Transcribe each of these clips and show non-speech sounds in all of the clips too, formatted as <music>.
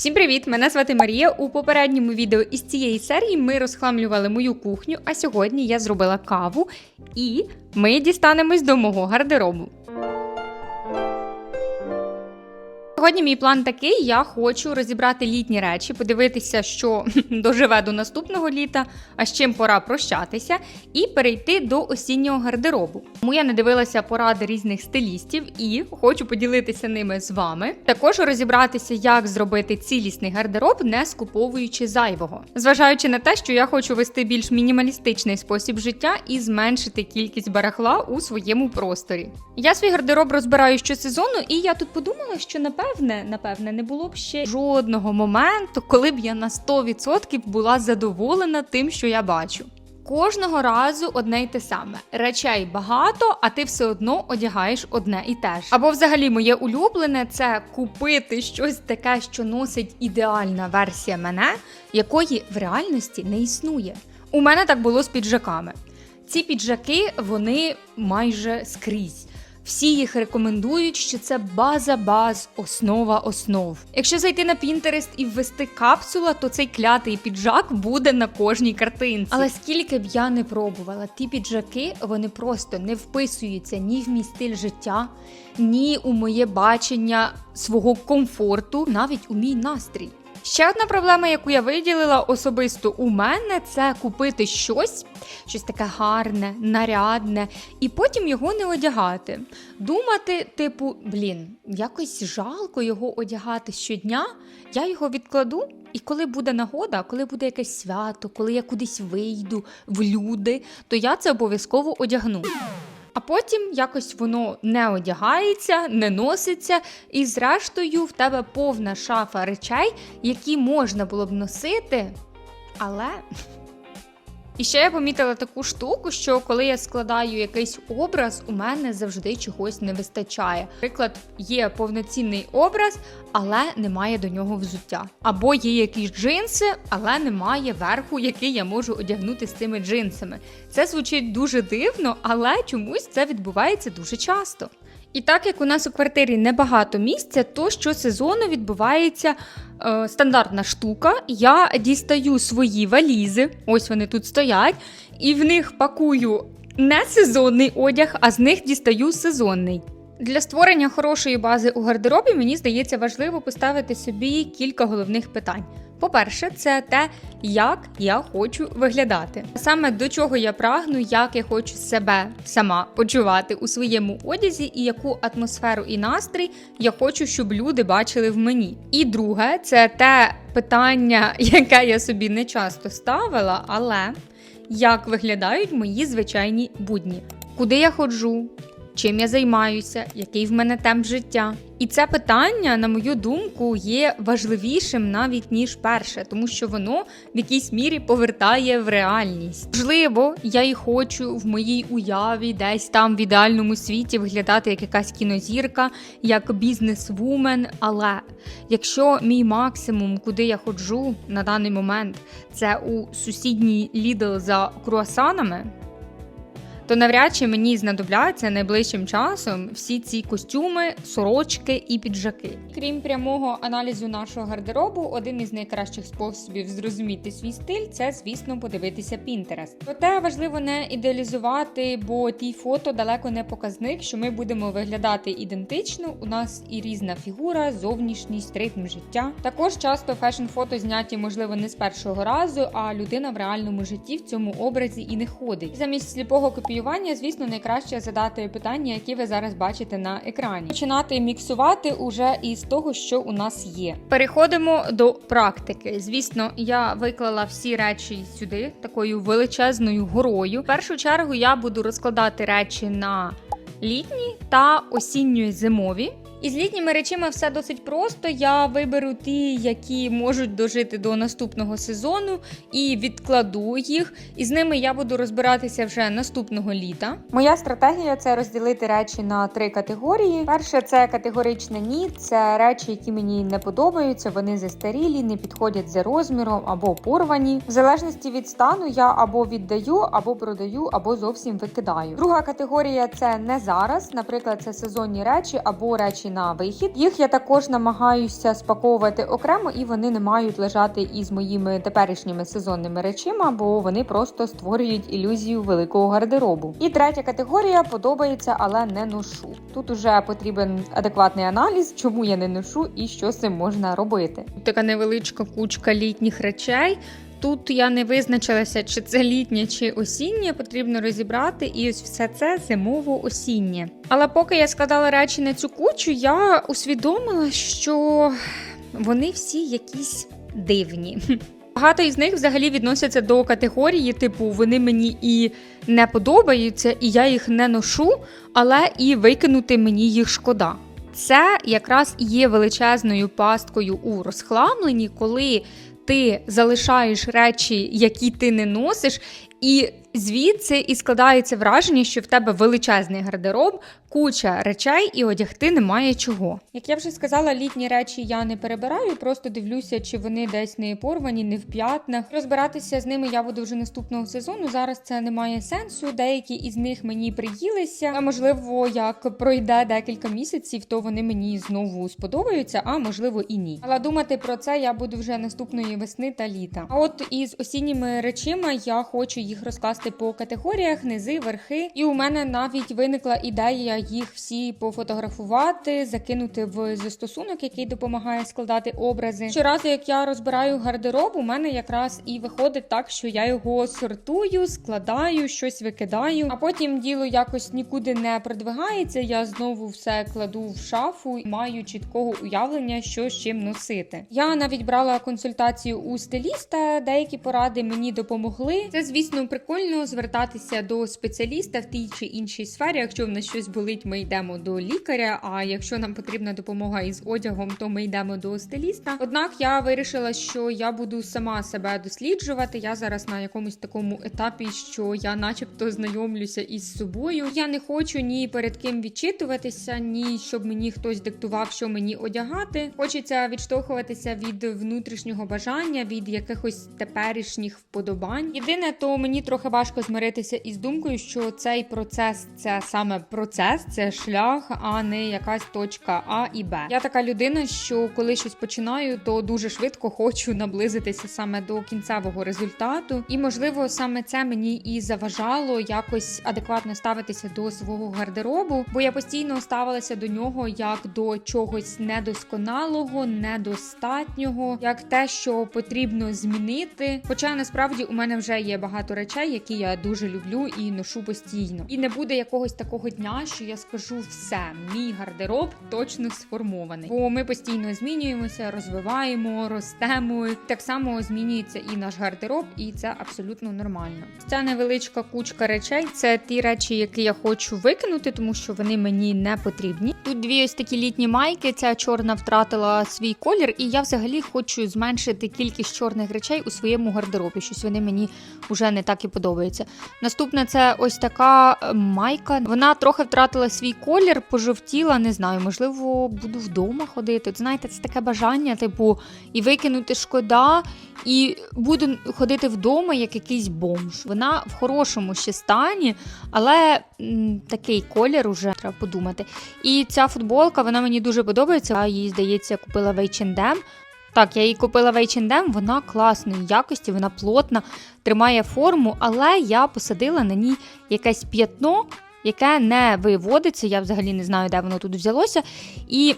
Всім привіт! Мене звати Марія. У попередньому відео із цієї серії ми розхламлювали мою кухню, а сьогодні я зробила каву і ми дістанемось до мого гардеробу. Сьогодні мій план такий: я хочу розібрати літні речі, подивитися, що <laughs> доживе до наступного літа, а з чим пора прощатися, і перейти до осіннього гардеробу. Тому я не дивилася поради різних стилістів і хочу поділитися ними з вами. Також розібратися, як зробити цілісний гардероб, не скуповуючи зайвого, зважаючи на те, що я хочу вести більш мінімалістичний спосіб життя і зменшити кількість барахла у своєму просторі. Я свій гардероб розбираю щосезону, і я тут подумала, що напевне, напевне, не було б ще жодного моменту, коли б я на 100% була задоволена тим, що я бачу. Кожного разу одне й те саме. Речей багато, а ти все одно одягаєш одне і те ж. Або взагалі моє улюблене це купити щось таке, що носить ідеальна версія мене, якої в реальності не існує. У мене так було з піджаками. Ці піджаки вони майже скрізь. Всі їх рекомендують, що це база баз, основа основ. Якщо зайти на Pinterest і ввести капсула, то цей клятий піджак буде на кожній картинці. Але скільки б я не пробувала, ті піджаки вони просто не вписуються ні в мій стиль життя, ні у моє бачення свого комфорту, навіть у мій настрій. Ще одна проблема, яку я виділила особисто у мене, це купити щось, щось таке гарне, нарядне, і потім його не одягати. Думати, типу, блін, якось жалко його одягати щодня, я його відкладу, і коли буде нагода, коли буде якесь свято, коли я кудись вийду в люди, то я це обов'язково одягну. А потім якось воно не одягається, не носиться, і зрештою в тебе повна шафа речей, які можна було б носити, але. І ще я помітила таку штуку, що коли я складаю якийсь образ, у мене завжди чогось не вистачає. Наприклад, є повноцінний образ, але немає до нього взуття. Або є якісь джинси, але немає верху, який я можу одягнути з цими джинсами. Це звучить дуже дивно, але чомусь це відбувається дуже часто. І так як у нас у квартирі небагато місця, то щосезону відбувається е, стандартна штука. Я дістаю свої валізи, ось вони тут стоять, і в них пакую не сезонний одяг, а з них дістаю сезонний. Для створення хорошої бази у гардеробі мені здається важливо поставити собі кілька головних питань. По-перше, це те, як я хочу виглядати. Саме до чого я прагну, як я хочу себе сама почувати у своєму одязі, і яку атмосферу і настрій я хочу, щоб люди бачили в мені. І друге, це те питання, <laughs> яке я собі не часто ставила, але як виглядають мої звичайні будні, куди я ходжу, чим я займаюся, який в мене темп життя. І це питання, на мою думку, є важливішим навіть ніж перше, тому що воно в якійсь мірі повертає в реальність. Можливо, я і хочу в моїй уяві, десь там в ідеальному світі виглядати як якась кінозірка, як бізнес-вумен. Але якщо мій максимум, куди я ходжу на даний момент, це у сусідній Lidl за круасанами то навряд чи мені знадобляться найближчим часом всі ці костюми, сорочки і піджаки. Крім прямого аналізу нашого гардеробу, один із найкращих способів зрозуміти свій стиль це, звісно, подивитися Pinterest. Проте важливо не ідеалізувати, бо ті фото далеко не показник, що ми будемо виглядати ідентично. У нас і різна фігура, зовнішність, ритм життя. Також часто фешн-фото зняті, можливо, не з першого разу, а людина в реальному житті в цьому образі і не ходить. Замість сліпого копіювання копіювання, звісно, найкраще задати питання, які ви зараз бачите на екрані. Починати міксувати уже із того, що у нас є. Переходимо до практики. Звісно, я виклала всі речі сюди такою величезною горою. В першу чергу я буду розкладати речі на літні та осінньо зимові. І з літніми речима все досить просто. Я виберу ті, які можуть дожити до наступного сезону, і відкладу їх. І з ними я буду розбиратися вже наступного літа. Моя стратегія це розділити речі на три категорії. Перше, це категоричне ні, це речі, які мені не подобаються. Вони застарілі, не підходять за розміром або порвані. В залежності від стану я або віддаю, або продаю, або зовсім викидаю. Друга категорія це не зараз. Наприклад, це сезонні речі або речі на вихід. Їх я також намагаюся спаковувати окремо, і вони не мають лежати із моїми теперішніми сезонними речима, бо вони просто створюють ілюзію великого гардеробу. І третя категорія подобається, але не ношу. Тут уже потрібен адекватний аналіз, чому я не ношу і що з цим можна робити. Така невеличка кучка літніх речей. Тут я не визначилася, чи це літнє, чи осіннє. Потрібно розібрати, і ось все це зимово-осіннє. Але поки я складала речі на цю кучу, я усвідомила, що вони всі якісь дивні. <laughs> Багато із них взагалі відносяться до категорії, типу, вони мені і не подобаються, і я їх не ношу, але і викинути мені їх шкода. Це якраз і є величезною пасткою у розхламленні, коли ти залишаєш речі, які ти не носиш, і звідси і складається враження, що в тебе величезний гардероб, куча речей і одягти немає чого. Як я вже сказала, літні речі я не перебираю, просто дивлюся, чи вони десь не порвані, не в п'ятнах. Розбиратися з ними я буду вже наступного сезону. Зараз це не має сенсу. Деякі із них мені приїлися. А можливо, як пройде декілька місяців, то вони мені знову сподобаються, а можливо і ні. Але думати про це я буду вже наступної весни та літа. А от із осінніми речима я хочу їх розкласти по категоріях, низи, верхи. І у мене навіть виникла ідея їх всі пофотографувати, закинути в застосунок, який допомагає складати образи. Щоразу, як я розбираю гардероб, у мене якраз і виходить так, що я його сортую, складаю, щось викидаю, а потім діло якось нікуди не продвигається. Я знову все кладу в шафу і маю чіткого уявлення, що з чим носити. Я навіть брала консультацію у стиліста, деякі поради мені допомогли. Це, звісно, прикольно звертатися до спеціаліста в тій чи іншій сфері. Якщо в нас щось болить, ми йдемо до лікаря. А якщо нам потрібна допомога із одягом, то ми йдемо до стиліста. Однак я вирішила, що я буду сама себе досліджувати. Я зараз на якомусь такому етапі, що я, начебто, знайомлюся із собою. Я не хочу ні перед ким відчитуватися, ні щоб мені хтось диктував, що мені одягати. Хочеться відштовхуватися від внутрішнього бажання, від якихось теперішніх вподобань. Єдине, то мені трохи важко змиритися із думкою, що цей процес це саме процес, це шлях, а не якась точка А і Б. Я така людина, що коли щось починаю, то дуже швидко хочу наблизитися саме до кінцевого результату. І можливо, саме це мені і заважало якось адекватно ставитися до свого гардеробу, бо я постійно ставилася до нього як до чогось недосконалого, недостатнього, як те, що потрібно змінити. Хоча насправді у мене вже є багато речей, які я дуже люблю і ношу постійно. І не буде якогось такого дня, що я скажу все, мій гардероб точно сформований. Бо ми постійно змінюємося, розвиваємо, ростемо. Так само змінюється і наш гардероб, і це абсолютно нормально. Ця невеличка кучка речей це ті речі, які я хочу викинути, тому що вони мені не потрібні. Тут дві ось такі літні майки. Ця чорна втратила свій колір, і я взагалі хочу зменшити кількість чорних речей у своєму гардеробі. Щось вони мені вже не так і подобаються. Наступне це ось така е, майка. Вона трохи втратила свій колір, пожовтіла. Не знаю, можливо, буду вдома ходити. Знаєте, це таке бажання, типу, і викинути шкода, і буду ходити вдома як якийсь бомж. Вона в хорошому ще стані, але м, такий колір уже треба подумати. І ця футболка вона мені дуже подобається. Я її, здається, купила в H&M. Так, я її купила в H&M, вона класної якості, вона плотна, тримає форму, але я посадила на ній якесь п'ятно, яке не виводиться. Я взагалі не знаю, де воно тут взялося. І.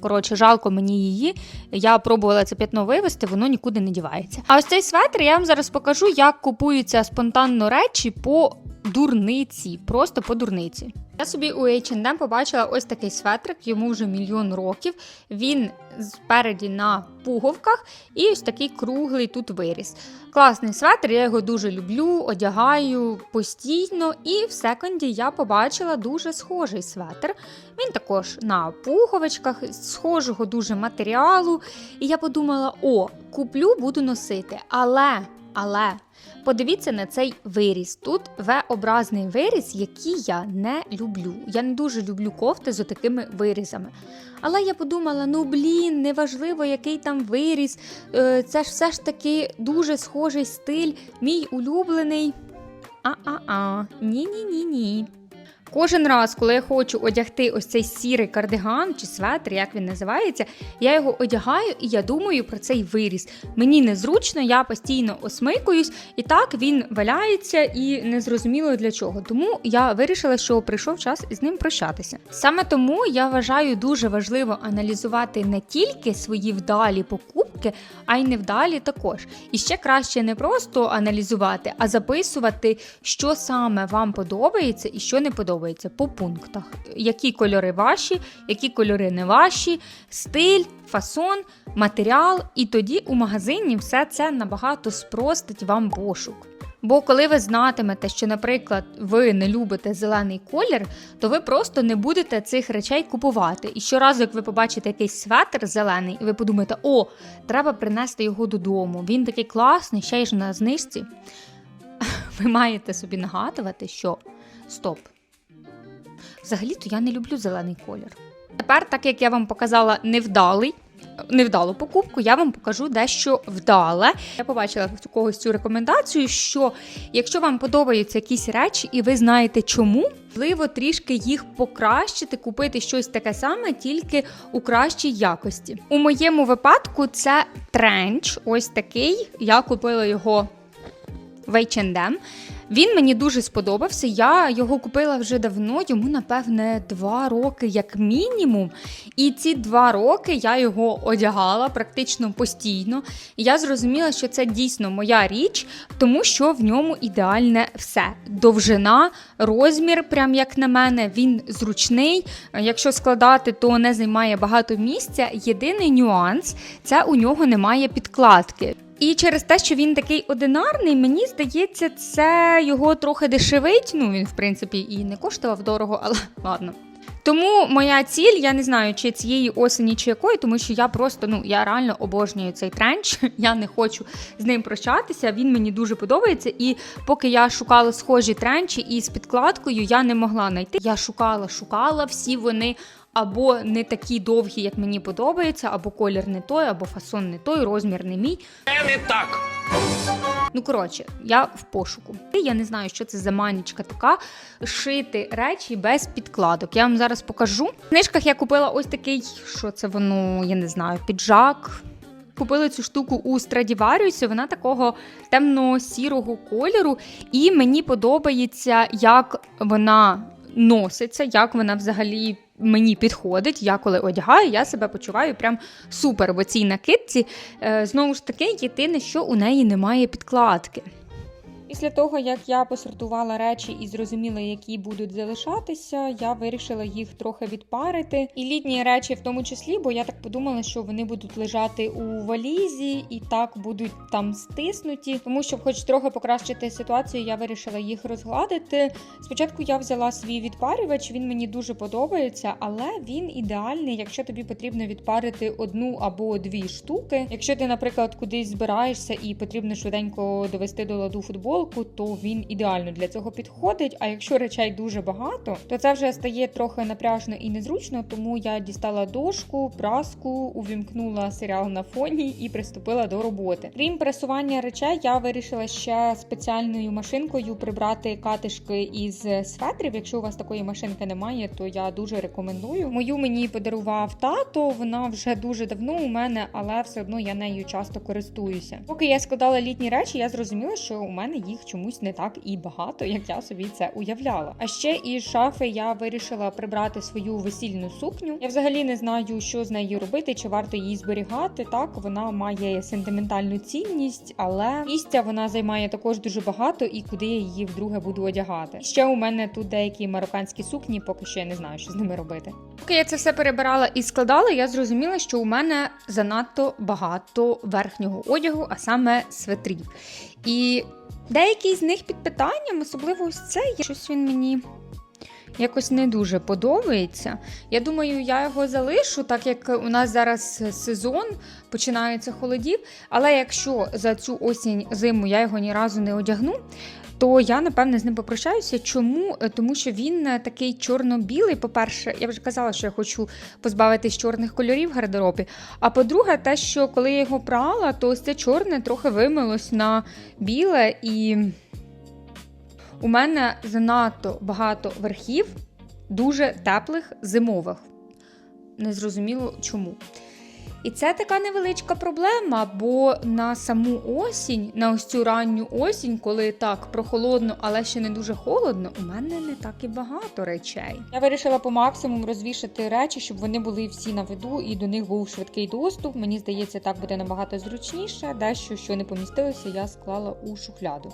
Коротше, жалко мені її. Я пробувала це п'ятно вивести, воно нікуди не дівається. А ось цей светр я вам зараз покажу, як купуються спонтанно речі по дурниці, просто по дурниці. Я собі у H&M побачила ось такий светрик, йому вже мільйон років. Він спереді на пуговках і ось такий круглий тут виріс. Класний светр, я його дуже люблю, одягаю постійно. І в секонді я побачила дуже схожий светр. Він також на пуговичках, схожого дуже матеріалу. І я подумала: о, куплю, буду носити. Але, але. Подивіться на цей виріс. Тут V-образний виріс, який я не люблю. Я не дуже люблю кофти з такими вирізами. Але я подумала: ну блін, неважливо, який там виріс. е, Це ж все ж таки дуже схожий стиль, мій улюблений. А-а-а, ні-ні-ні-ні. Кожен раз, коли я хочу одягти ось цей сірий кардиган чи светр, як він називається, я його одягаю і я думаю про цей виріс. Мені незручно, я постійно осмикуюсь, і так він валяється і незрозуміло для чого. Тому я вирішила, що прийшов час із ним прощатися. Саме тому я вважаю дуже важливо аналізувати не тільки свої вдалі покупки, а й невдалі також. І ще краще не просто аналізувати, а записувати, що саме вам подобається і що не подобається по пунктах. Які кольори ваші, які кольори не ваші, стиль, фасон, матеріал. І тоді у магазині все це набагато спростить вам пошук. Бо коли ви знатимете, що, наприклад, ви не любите зелений колір, то ви просто не будете цих речей купувати. І щоразу, як ви побачите якийсь светр зелений, і ви подумаєте, о, треба принести його додому. Він такий класний, ще й ж на знижці. <laughs> Ви маєте собі нагадувати, що стоп. Взагалі-то я не люблю зелений колір. Тепер, так як я вам показала невдалий. Невдалу покупку, я вам покажу дещо вдале. Я побачила в когось цю рекомендацію, що якщо вам подобаються якісь речі, і ви знаєте чому, можливо трішки їх покращити, купити щось таке саме, тільки у кращій якості. У моєму випадку це тренч, ось такий. Я купила його в H&M. Він мені дуже сподобався. Я його купила вже давно, йому, напевне, два роки, як мінімум. І ці два роки я його одягала практично постійно. І я зрозуміла, що це дійсно моя річ, тому що в ньому ідеальне все. Довжина, розмір, прям як на мене, він зручний. Якщо складати, то не займає багато місця. Єдиний нюанс це у нього немає підкладки. І через те, що він такий одинарний, мені здається, це його трохи дешевить. Ну, він, в принципі, і не коштував дорого, але <laughs> ладно. Тому моя ціль, я не знаю, чи цієї осені, чи якої, тому що я просто ну я реально обожнюю цей тренч. <laughs> Я не хочу з ним прощатися. Він мені дуже подобається. І поки я шукала схожі тренчі із підкладкою, я не могла знайти. Я шукала, шукала всі вони. Або не такі довгі, як мені подобається, або колір не той, або фасон не той, розмір не мій. Це не так. Ну, коротше, я в пошуку. Я не знаю, що це за манічка така. Шити речі без підкладок. Я вам зараз покажу. В книжках я купила ось такий, що це воно, я не знаю, піджак. Купили цю штуку у Страдіваріусі, вона такого темно-сірого кольору, і мені подобається, як вона носиться, як вона взагалі мені підходить. Я коли одягаю, я себе почуваю прям супер в оцій накидці. Е, знову ж таки, єдине, що у неї немає підкладки. Після того, як я посортувала речі і зрозуміла, які будуть залишатися, я вирішила їх трохи відпарити. І літні речі в тому числі, бо я так подумала, що вони будуть лежати у валізі і так будуть там стиснуті. Тому щоб хоч трохи покращити ситуацію, я вирішила їх розгладити. Спочатку я взяла свій відпарювач, він мені дуже подобається, але він ідеальний, якщо тобі потрібно відпарити одну або дві штуки. Якщо ти, наприклад, кудись збираєшся і потрібно швиденько довести до ладу футбол футболку, то він ідеально для цього підходить. А якщо речей дуже багато, то це вже стає трохи напряжно і незручно. Тому я дістала дошку, праску, увімкнула серіал на фоні і приступила до роботи. Крім пресування речей, я вирішила ще спеціальною машинкою прибрати катишки із светрів. Якщо у вас такої машинки немає, то я дуже рекомендую. Мою мені подарував тато. Вона вже дуже давно у мене, але все одно я нею часто користуюся. Поки я складала літні речі, я зрозуміла, що у мене їх чомусь не так і багато, як я собі це уявляла. А ще із шафи я вирішила прибрати свою весільну сукню. Я взагалі не знаю, що з нею робити, чи варто її зберігати. Так вона має сентиментальну цінність, але місця вона займає також дуже багато і куди я її вдруге буду одягати. Ще у мене тут деякі марокканські сукні, поки що я не знаю, що з ними робити. Поки я це все перебирала і складала, я зрозуміла, що у мене занадто багато верхнього одягу, а саме светрів. І Деякі з них під питанням, особливо ось це, щось він мені якось не дуже подобається. Я думаю, я його залишу, так як у нас зараз сезон, починається холодів. Але якщо за цю осінь зиму я його ні разу не одягну, то я напевне з ним попрощаюся. Чому? Е, тому що він е, такий чорно-білий. По-перше, я вже казала, що я хочу позбавитись чорних кольорів в гардеробі. А по-друге, те, що коли я його прала, то ось це чорне трохи вимилось на біле і. у мене занадто багато верхів, дуже теплих зимових. Незрозуміло чому. І це така невеличка проблема, бо на саму осінь, на ось цю ранню осінь, коли так прохолодно, але ще не дуже холодно, у мене не так і багато речей. Я вирішила по максимуму розвішати речі, щоб вони були всі на виду і до них був швидкий доступ. Мені здається, так буде набагато зручніше. Дещо, що не помістилося, я склала у шухляду.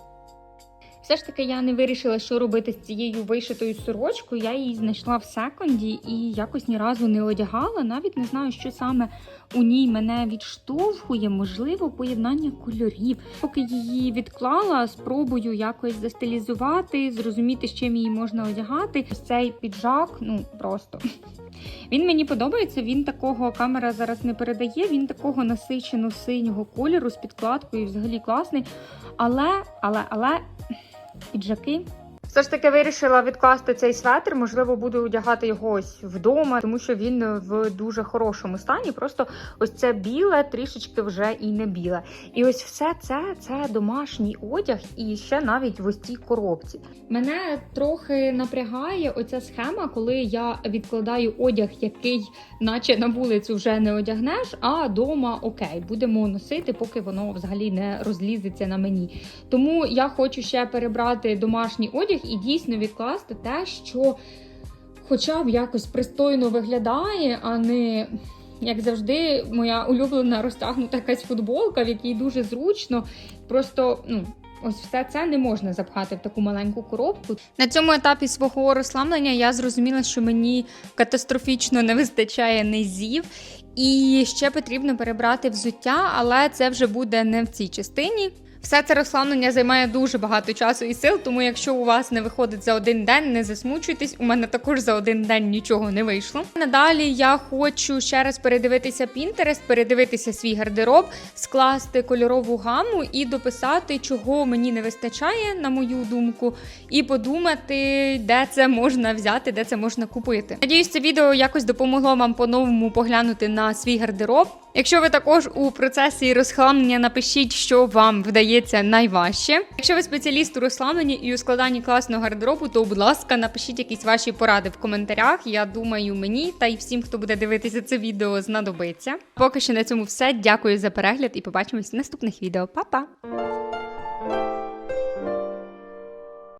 Все ж таки я не вирішила, що робити з цією вишитою сорочкою. Я її знайшла в секонді і якось ні разу не одягала. Навіть не знаю, що саме у ній мене відштовхує, можливо, поєднання кольорів. Поки її відклала, спробую якось застилізувати, зрозуміти, з чим її можна одягати. Цей піджак, ну просто. <laughs> Він мені подобається. Він такого камера зараз не передає. Він такого насичено синього кольору з підкладкою, взагалі класний. Але, але, але піджаки. Все ж таки вирішила відкласти цей светр. Можливо, буду одягати його ось вдома, тому що він в дуже хорошому стані. Просто ось це біле, трішечки вже і не біле. І ось все це це домашній одяг, і ще навіть в ось цій коробці. Мене трохи напрягає оця схема, коли я відкладаю одяг, який, наче на вулицю, вже не одягнеш, а дома окей, будемо носити, поки воно взагалі не розлізеться на мені. Тому я хочу ще перебрати домашній одяг і дійсно відкласти те, що хоча б якось пристойно виглядає, а не. Як завжди, моя улюблена розтягнута якась футболка, в якій дуже зручно. Просто ну ось все це не можна запхати в таку маленьку коробку. На цьому етапі свого розслаблення я зрозуміла, що мені катастрофічно не вистачає низів. І ще потрібно перебрати взуття, але це вже буде не в цій частині. Все це розслаблення займає дуже багато часу і сил, тому якщо у вас не виходить за один день, не засмучуйтесь. У мене також за один день нічого не вийшло. Надалі я хочу ще раз передивитися Pinterest, передивитися свій гардероб, скласти кольорову гаму і дописати, чого мені не вистачає, на мою думку, і подумати, де це можна взяти, де це можна купити. Надіюсь, це відео якось допомогло вам по-новому поглянути на свій гардероб. Якщо ви також у процесі розхламлення, напишіть, що вам вдається найважче. Якщо ви спеціаліст у розхламленні і у складанні класного гардеробу, то, будь ласка, напишіть якісь ваші поради в коментарях. Я думаю, мені та й всім, хто буде дивитися це відео, знадобиться. Поки що на цьому все. Дякую за перегляд і побачимось в наступних відео. Па-па!